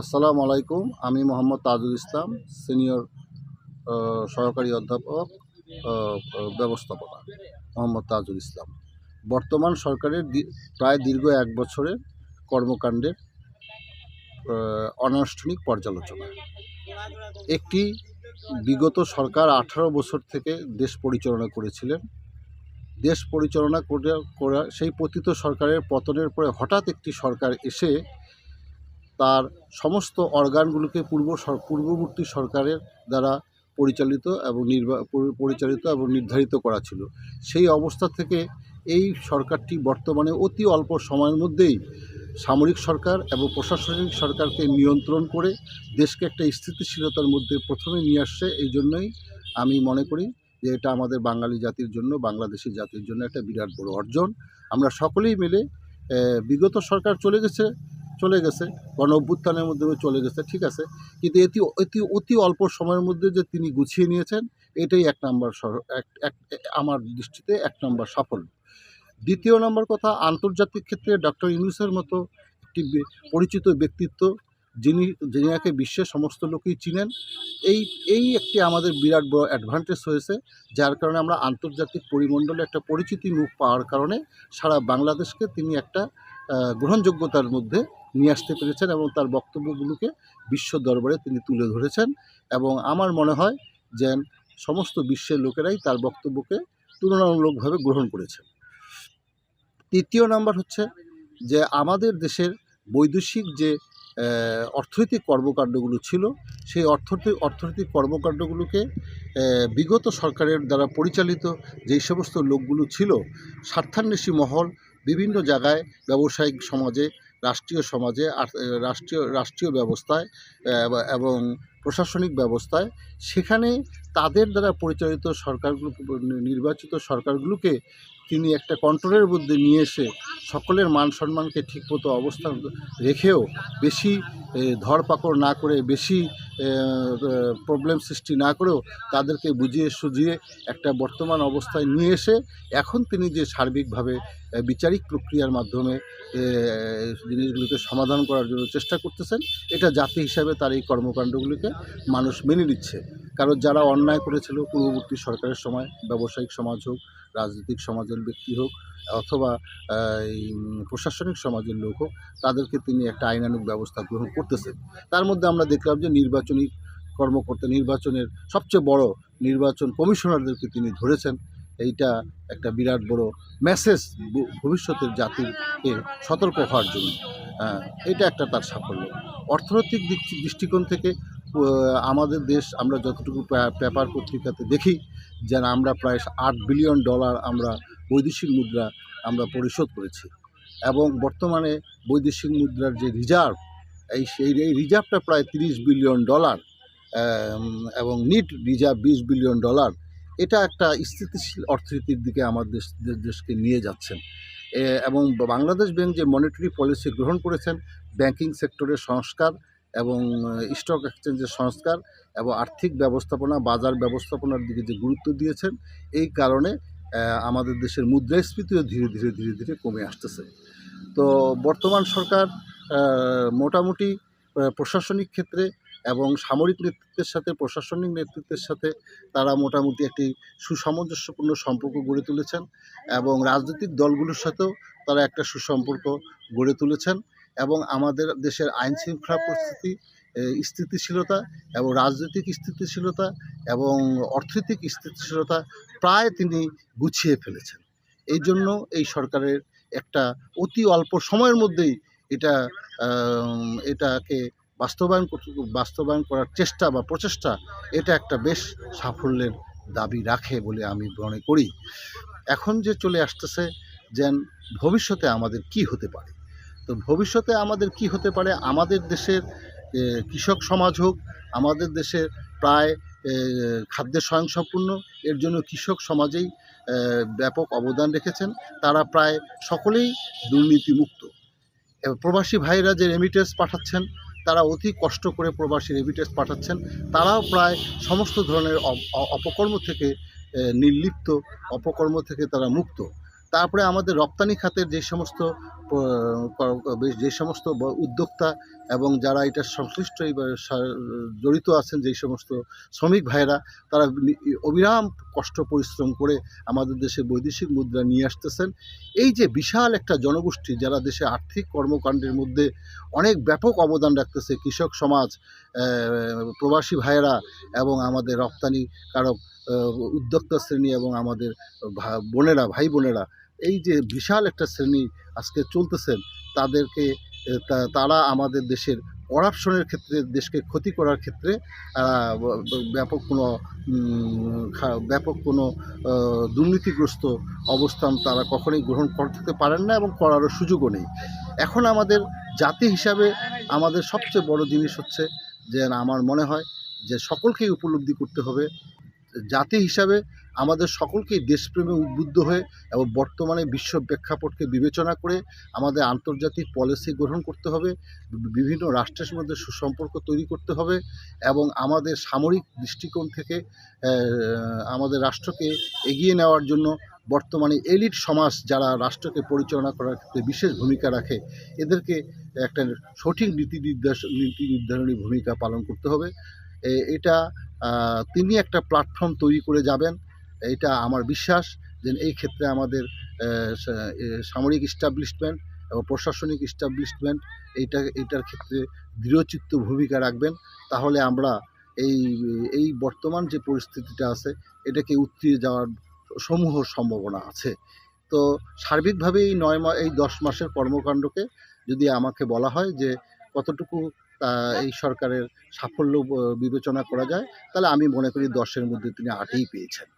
আসসালামু আলাইকুম। আমি মোহাম্মদ তাজুল ইসলাম, সিনিয়র সহকারী অধ্যাপক ব্যবস্থাপনা, মোহাম্মদ তাজুল ইসলাম। বর্তমান সরকারের প্রায় দীর্ঘ এক বছরের কর্মকাণ্ডের অনানুষ্ঠানিক পর্যালোচনা। একটি বিগত সরকার আঠারো বছর থেকে দেশ পরিচালনা করেছিলেন। দেশ পরিচালনা করা, সেই পতিত সরকারের পতনের পরে হঠাৎ একটি সরকার এসে তার সমস্ত অর্গানগুলোকে পূর্ব পূর্ববর্তী সরকারের দ্বারা পরিচালিত এবং নির্বা পরিচালিত এবং নির্ধারিত করা ছিল। সেই অবস্থা থেকে এই সরকারটি বর্তমানে অতি অল্প সময়ের মধ্যেই সামরিক সরকার এবং প্রশাসনিক সরকারকে নিয়ন্ত্রণ করে দেশকে একটা স্থিতিশীলতার মধ্যে প্রথমে নিয়ে আসছে। এই জন্যই আমি মনে করি যে এটা আমাদের বাঙালি জাতির জন্য, বাংলাদেশি জাতির জন্য একটা বিরাট বড় অর্জন। আমরা সকলেই মিলে বিগত সরকার চলে গেছে। চলে গেছে, গণ অভ্যুত্থানের মাধ্যমে চলে গেছে, ঠিক আছে? কিন্তু এটি অতি অতি অল্প সময়ের মধ্যে যে তিনি গুছিয়ে নিয়েছেন, এটাই এক নম্বর এক, এক- আমার দৃষ্টিতে এক নম্বর সাফল্য। দ্বিতীয় নম্বর কথা, আন্তর্জাতিক ক্ষেত্রে ডক্টর ইউনুসের মতো একটি পরিচিত ব্যক্তিত্ব, যিনি যিনি যিনাকে বিশ্বের সমস্ত লোকই চিনেন, এই এই একটি আমাদের বিরাট বড় অ্যাডভান্টেজ হয়েছে, যার কারণে আমরা আন্তর্জাতিক পরিমণ্ডলে একটা পরিচিতি মুখ পাওয়ার কারণে সারা বাংলাদেশকে তিনি একটা গ্রহণযোগ্যতার মধ্যে নিয়ে আসতে পেরেছেন এবং তার বক্তব্যগুলোকে বিশ্ব দরবারে তিনি তুলে ধরেছেন এবং আমার মনে হয় যে সমস্ত বিশ্বের লোকেরাই তার বক্তব্যকে তুলনামূলকভাবে গ্রহণ করেছে তৃতীয় নাম্বার হচ্ছে যে আমাদের দেশের বৈদেশিক যে অর্থনৈতিক কর্মকাণ্ডগুলো ছিল, সেই অর্থনৈতিক অর্থনৈতিক কর্মকাণ্ডগুলোকে বিগত সরকারের দ্বারা পরিচালিত যেই সমস্ত লোকগুলো ছিল, স্বার্থান্বেষী মহল, বিভিন্ন জায়গায় ব্যবসায়িক সমাজে রাষ্ট্রীয় সমাজে রাষ্ট্রীয় রাষ্ট্রীয় ব্যবস্থায় এবং প্রশাসনিক ব্যবস্থায়, সেখানে তাদের দ্বারা পরিচালিত সরকারগুলো, নির্বাচিত সরকারগুলোকে তিনি একটা কন্ট্রোলের মধ্যে নিয়ে এসে সকলের মান সম্মানকে ঠিকমতো অবস্থান রেখেও বেশি ধরপাকড় না করে, বেশি প্রবলেম সৃষ্টি না করেও তাদেরকে বুঝিয়ে সুঝিয়ে একটা বর্তমান অবস্থায় নিয়ে এসে এখন তিনি যে সার্বিকভাবে বিচারিক প্রক্রিয়ার মাধ্যমে জিনিসগুলোকে সমাধান করার জন্য চেষ্টা করতেছেন, এটা জাতি হিসাবে তার এই কর্মকাণ্ডগুলিকে মানুষ মেনে নিচ্ছে। কারণ যারা অন্যায় করেছিল, পূর্ববর্তী সরকারের সময়, ব্যবসায়িক সমাজ হোক, রাজনৈতিক সমাজের ব্যক্তি হোক, অথবা প্রশাসনিক সমাজের লোক হোক, তাদেরকে তিনি একটা আইনানুগ ব্যবস্থা গ্রহণ করতেছেন। তার মধ্যে আমরা দেখলাম যে নির্বাচনী কর্মকর্তা নির্বাচনের সবচেয়ে বড় নির্বাচন কমিশনারদেরকে তিনি ধরেছেন। এইটা একটা বিরাট বড় মেসেজ ভবিষ্যতের জাতিকে সতর্ক হওয়ার জন্য। এটা একটা তার সাফল্য। অর্থনৈতিক দৃষ্টিকোণ থেকে আমাদের দেশ আমরা যতটুকু পেপার পত্রিকাতে দেখি যেন আমরা প্রায় আট বিলিয়ন ডলার আমরা বৈদেশিক মুদ্রা আমরা পরিশোধ করেছি। এবং বর্তমানে বৈদেশিক মুদ্রার যে রিজার্ভ, এই সেই, এই রিজার্ভটা প্রায় তিরিশ বিলিয়ন ডলার এবং নিট রিজার্ভ বিশ বিলিয়ন ডলার, এটা একটা স্থিতিশীল অর্থনীতির দিকে আমার দেশ দেশকে নিয়ে যাচ্ছেন। এবং বাংলাদেশ ব্যাংক যে মনিটারি পলিসি গ্রহণ করেছেন ব্যাংকিং সেক্টরের সংস্কার এবং স্টক এক্সচেঞ্জের সংস্কার এবং আর্থিক ব্যবস্থাপনা, বাজার ব্যবস্থাপনার দিকে যে গুরুত্ব দিয়েছেন, এই কারণে আমাদের দেশের মুদ্রাস্ফীতিও ধীরে ধীরে ধীরে ধীরে কমে আসতেছে। তো বর্তমান সরকার মোটামুটি প্রশাসনিক ক্ষেত্রে এবং সামরিক নেতৃত্বের সাথে, প্রশাসনিক নেতৃত্বের সাথে তারা মোটামুটি একটি সুসামঞ্জস্যপূর্ণ সম্পর্ক গড়ে তুলেছেন এবং রাজনৈতিক দলগুলোর সাথেও তারা একটা সুসম্পর্ক গড়ে তুলেছেন। এবং আমাদের দেশের আইন শৃঙ্খলা পরিস্থিতি স্থিতিশীলতা এবং রাজনৈতিক স্থিতিশীলতা এবং অর্থনৈতিক স্থিতিশীলতা প্রায় তিনি গুছিয়ে ফেলেছেন। এই জন্য এই সরকারের একটা অতি অল্প সময়ের মধ্যেই এটা এটাকে বাস্তবায়ন বাস্তবায়ন করার চেষ্টা বা প্রচেষ্টা এটা একটা বেশ সাফল্যের দাবি রাখে বলে আমি মনে করি। এখন যে চলে আসতেছে যেন ভবিষ্যতে আমাদের কি হতে পারে? তো ভবিষ্যতে আমাদের কি হতে পারে? আমাদের দেশের কৃষক সমাজ হোক, আমাদের দেশের প্রায় খাদ্যে স্বয়ংসম্পূর্ণ, এর জন্য কৃষক সমাজেই ব্যাপক অবদান রেখেছেন। তারা প্রায় সকলেই দুর্নীতিমুক্ত। প্রবাসী ভাইরা যে রেমিটেন্স পাঠাচ্ছেন, তারা অতি কষ্ট করে প্রবাসী রেমিটেন্স পাঠাচ্ছেন। তারাও প্রায় সমস্ত ধরনের অপ- অপকর্ম থেকে নির্লিপ্ত, অপকর্ম থেকে তারা মুক্ত। তারপরে আমাদের রপ্তানি খাতের যে সমস্ত যে সমস্ত উদ্যোক্তা এবং যারা এটা সংশ্লিষ্ট জড়িত আছেন যেই সমস্ত শ্রমিক ভাইয়েরা, তারা অবিরাম কষ্ট পরিশ্রম করে আমাদের দেশে বৈদেশিক মুদ্রা নিয়ে আসতেছেন। এই যে বিশাল একটা জনগোষ্ঠী যারা দেশে আর্থিক কর্মকাণ্ডের মধ্যে অনেক ব্যাপক অবদান রাখতেছে, কৃষক সমাজ প্রবাসী ভাইয়েরা এবং আমাদের রপ্তানি কারক উদ্যোক্তা শ্রেণি এবং আমাদের বোনেরা, ভাই বোনেরা এই যে বিশাল একটা শ্রেণি আজকে চলতেছেন, তাদেরকে তারা আমাদের দেশের করাপশনের ক্ষেত্রে, দেশকে ক্ষতি করার ক্ষেত্রে ব্যাপক কোনো ব্যাপক কোনো দুর্নীতিগ্রস্ত অবস্থান তারা কখনোই গ্রহণ করতে পারেন না এবং করারও সুযোগও নেই। এখন আমাদের জাতি হিসাবে আমাদের সবচেয়ে বড় জিনিস হচ্ছে যে, আমার মনে হয় যে, সকলকেই উপলব্ধি করতে হবে জাতি হিসাবে আমাদের সকলকেই দেশপ্রেমে উদ্বুদ্ধ হয়ে এবং বর্তমানে বিশ্ব প্রেক্ষাপটকে বিবেচনা করে আমাদের আন্তর্জাতিক পলিসি গ্রহণ করতে হবে, বিভিন্ন রাষ্ট্রের মধ্যে সুসম্পর্ক তৈরি করতে হবে এবং আমাদের সামরিক দৃষ্টিকোণ থেকে আমাদের রাষ্ট্রকে এগিয়ে নেওয়ার জন্য বর্তমানে এলিট সমাজ যারা রাষ্ট্রকে পরিচালনা করার ক্ষেত্রে বিশেষ ভূমিকা রাখে, এদেরকে একটা সঠিক নীতি নির্দেশ, নীতি নির্ধারণী ভূমিকা পালন করতে হবে। এটা তিনি একটা প্ল্যাটফর্ম তৈরি করে যাবেন। এটা আমার বিশ্বাস যে এই ক্ষেত্রে আমাদের সামরিক ইস্টাবলিশমেন্ট এবং প্রশাসনিক ইস্টাবলিশমেন্ট এইটা এইটার ক্ষেত্রে দৃঢ়চিত্ত ভূমিকা রাখবেন। তাহলে আমরা এই এই বর্তমান যে পরিস্থিতিটা আছে, এটাকে উতরিয়ে যাওয়ার সমূহ সম্ভাবনা আছে। তো সার্বিকভাবে এই নয় মাস এই দশ মাসের কর্মকাণ্ডকে যদি আমাকে বলা হয় যে কতটুকু আহ, এই সরকারের সাফল্য বিবেচনা করা যায় তাহলে আমি মনে করি দশের মধ্যে তিনি আটই পেয়েছেন।